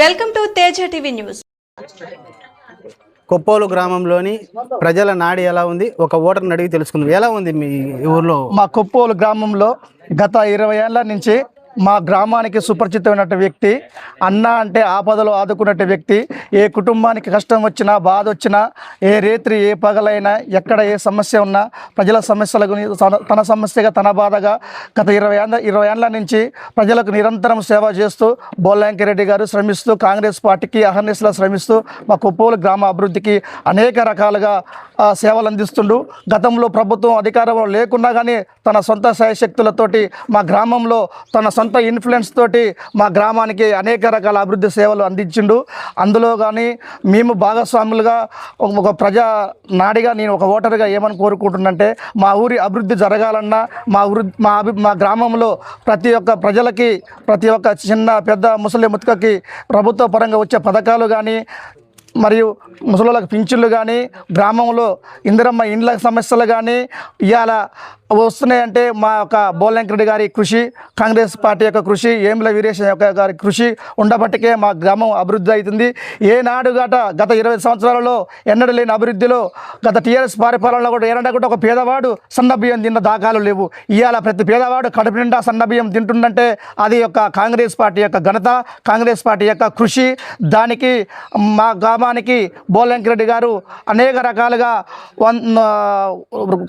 Welcome to Teja TV news. Koppolu గ్రామంలోని ప్రజల నాడి ఎలా ఉంది? ఒక ఓటర్ని అడిగి తెలుసుకుందాం. ఎలా ఉంది మీ ఊర్లో? మా కొప్పోలు గ్రామంలో గత ఇరవై ఏళ్ళ నుంచి మా గ్రామానికి సుపరిచితమైనటువంటి వ్యక్తి అన్న అంటే ఆపదలో ఆదుకున్నట్టు వ్యక్తి ఏ కుటుంబానికి కష్టం వచ్చినా బాధ వచ్చినా ఏ రేత్రి ఏ పగలైనా ఎక్కడ ఏ సమస్య ఉన్నా ప్రజల సమస్యల గురించి తన- తన సమస్యగా తన బాధగా గత ఇరవై ఏళ్ళ ఇరవై ఏళ్ళ నుంచి ప్రజలకు నిరంతరం సేవ చేస్తూ బోల్లాంకిరెడ్డి గారు శ్రమిస్తూ కాంగ్రెస్ పార్టీకి అహర్నిశలో శ్రమిస్తూ మా కుప్పోలు గ్రామ అభివృద్ధికి అనేక రకాలుగా సేవలు అందిస్తుండు. గతంలో ప్రభుత్వం అధికారంలో లేకున్నా కానీ తన సొంత శక్తులతోటి మా గ్రామంలో తన సొంత ఇన్ఫ్లుయెన్స్ తోటి మా గ్రామానికి అనేక రకాల అభివృద్ధి సేవలు అందించిండు. అందులో కానీ మేము భాగస్వాములుగా ఒక- ప్రజా నాడిగా నేను ఒక ఓటర్గా ఏమని కోరుకుంటున్నంటే మా ఊరి అభివృద్ధి జరగాలన్నా మా ఊరి మా అభి మా గ్రామంలో ప్రతి ఒక్క ప్రజలకి ప్రతి ఒక్క చిన్న పెద్ద ముసలి ముతకకి ప్రభుత్వ పరంగా వచ్చే పథకాలు కానీ మరియు ముసలోళ్ళకి పింఛన్లు కానీ గ్రామంలో ఇందిరమ్మ ఇండ్ల సమస్యలు కానీ ఇవాళ వస్తున్నాయంటే మా యొక్క బోలంకరెడ్డి గారి కృషి కాంగ్రెస్ పార్టీ యొక్క కృషి ఏమిల వీరేశ యొక్క గారి కృషి ఉండబట్టికే మా గ్రామం అభివృద్ధి అవుతుంది. ఏనాడు గట గత ఇరవై సంవత్సరాలలో ఎన్నడూ లేని అభివృద్ధిలో గత టీఆర్ఎస్ పరిపాలనలో కూడా ఏనాడు కూడా ఒక పేదవాడు సన్న బియ్యం తిన్న దాఖలు లేవు. ఇవాళ ప్రతి పేదవాడు కడుపు నిండా సన్న బియ్యం తింటుందంటే అది యొక్క కాంగ్రెస్ పార్టీ యొక్క ఘనత కాంగ్రెస్ పార్టీ యొక్క కృషి. దానికి మా గ్రామానికి బోలంకిరెడ్డి గారు అనేక రకాలుగా వన్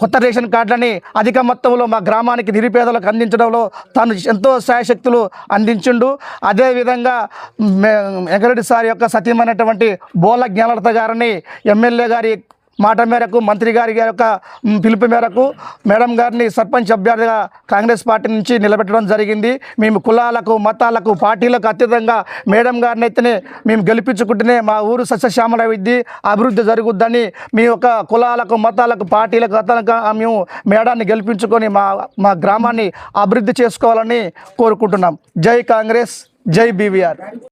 కొత్త రేషన్ కార్డులని అధిక మొత్తంలో మా గ్రామానికి నిరుపేదలకు అందించడంలో తాను ఎంతో సాయశక్తులు అందించిండు. అదేవిధంగా మే- వెంకరెడ్డి సార్ యొక్క సతీమైనటువంటి బోల జ్ఞానలత గారిని ఎమ్మెల్యే గారి మాట మేరకు మంత్రి గారి యొక్క పిలుపు మేరకు మేడం గారిని సర్పంచ్ అభ్యర్థిగా కాంగ్రెస్ పార్టీ నుంచి నిలబెట్టడం జరిగింది. మేము కులాలకు మతాలకు పార్టీలకు అతీతంగా మేడం గారిని అయితేనే మేము గెలిపించుకుంటేనే మా ఊరు సస్యశ్యామలవిద్ది అభివృద్ధి జరుగుద్దని మీ యొక్క కులాలకు మతాలకు పార్టీలకు అతనంగా మేము మేడాన్ని గెలిపించుకొని మా మా గ్రామాన్ని అభివృద్ధి చేసుకోవాలని కోరుకుంటున్నాం. జై కాంగ్రెస్ జై బీవీఆర్.